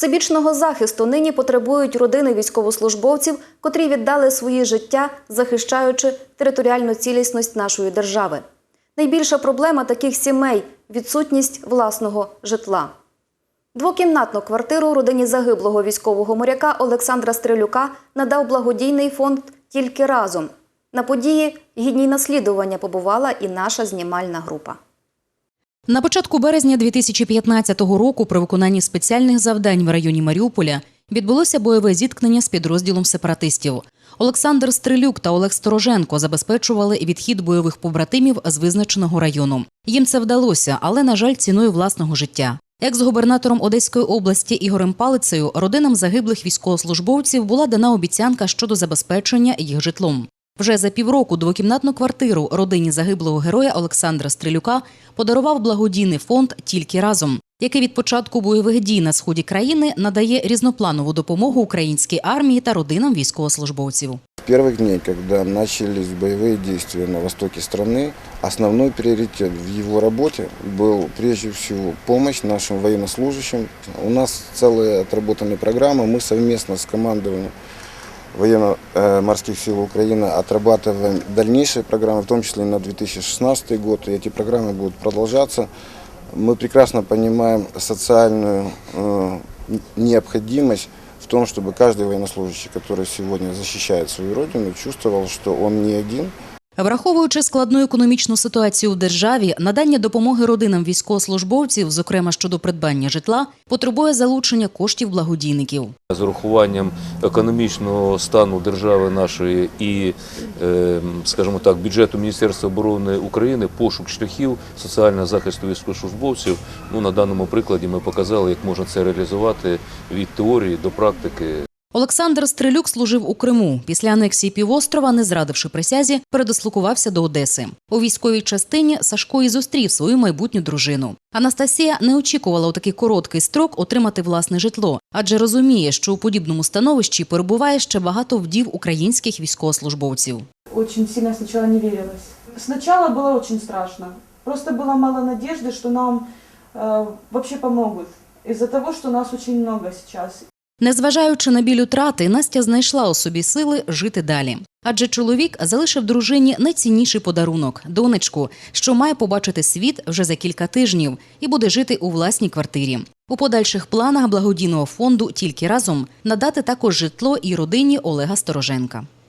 Всебічного захисту нині потребують родини військовослужбовців, котрі віддали свої життя, захищаючи територіальну цілісність нашої держави. Найбільша проблема таких сімей відсутність власного житла. Двокімнатну квартиру родині загиблого військового моряка Олександра Стрелюка надав благодійний фонд тільки разом. На події гідній наслідування побувала і наша знімальна група. На початку березня 2015 року при виконанні спеціальних завдань в районі Маріуполя відбулося бойове зіткнення з підрозділом сепаратистів. Олександр Стрелюк та Олег Стороженко забезпечували відхід бойових побратимів з визначеного району. Їм це вдалося, але на жаль, ціною власного життя. Екс-губернатором Одеської області Ігорем Палицею родинам загиблих військовослужбовців була дана обіцянка щодо забезпечення їх житлом. Вже за півроку двокімнатну квартиру родині загиблого героя Олександра Стрелюка подарував благодійний фонд тільки разом, який від початку бойових дій на сході країни надає різнопланову допомогу українській армії та родинам військовослужбовців. С первых дней, когда начались боевые действия на востоке страны, основной приоритет в его работе был прежде всего помощь нашим военнослужащим. У нас целая отработанная программа, мы совместно с командованием военно-морских сил Украины отрабатываем дальнейшие программы, в том числе и на 2016 год, и эти программы будут продолжаться. Мы прекрасно понимаем социальную э, необходимость в том, чтобы каждый военнослужащий, который сегодня защищает свою родину, чувствовал, что он не один, Враховуючи складну економічну ситуацію в державі, надання допомоги родинам військовослужбовців, зокрема щодо придбання житла, потребує залучення коштів благодійників. З урахуванням економічного стану держави нашої і, е, скажімо так, бюджету Міністерства оборони України, пошук шляхів соціального захисту військовослужбовців. Ну на даному прикладі ми показали, як можна це реалізувати від теорії до практики. Олександр Стрелюк служив у Криму. Після анексії півострова, не зрадивши присязі, передислокувався до Одеси. У військовій частині Сашко і зустрів свою майбутню дружину. Анастасія не очікувала у такий короткий строк отримати власне житло, адже розуміє, що у подібному становищі перебуває ще багато вдів українських військовослужбовців. Очень сильно сначала не верилось. Сначала было очень страшно. Просто было мало надежды, что нам э, вообще помогут. Из-за того, что нас очень много сейчас. Незважаючи на біль утрати, Настя знайшла у собі сили жити далі. Адже чоловік залишив дружині найцінніший подарунок донечку, що має побачити світ вже за кілька тижнів і буде жити у власній квартирі. У подальших планах благодійного фонду тільки разом надати також житло і родині Олега Стороженка.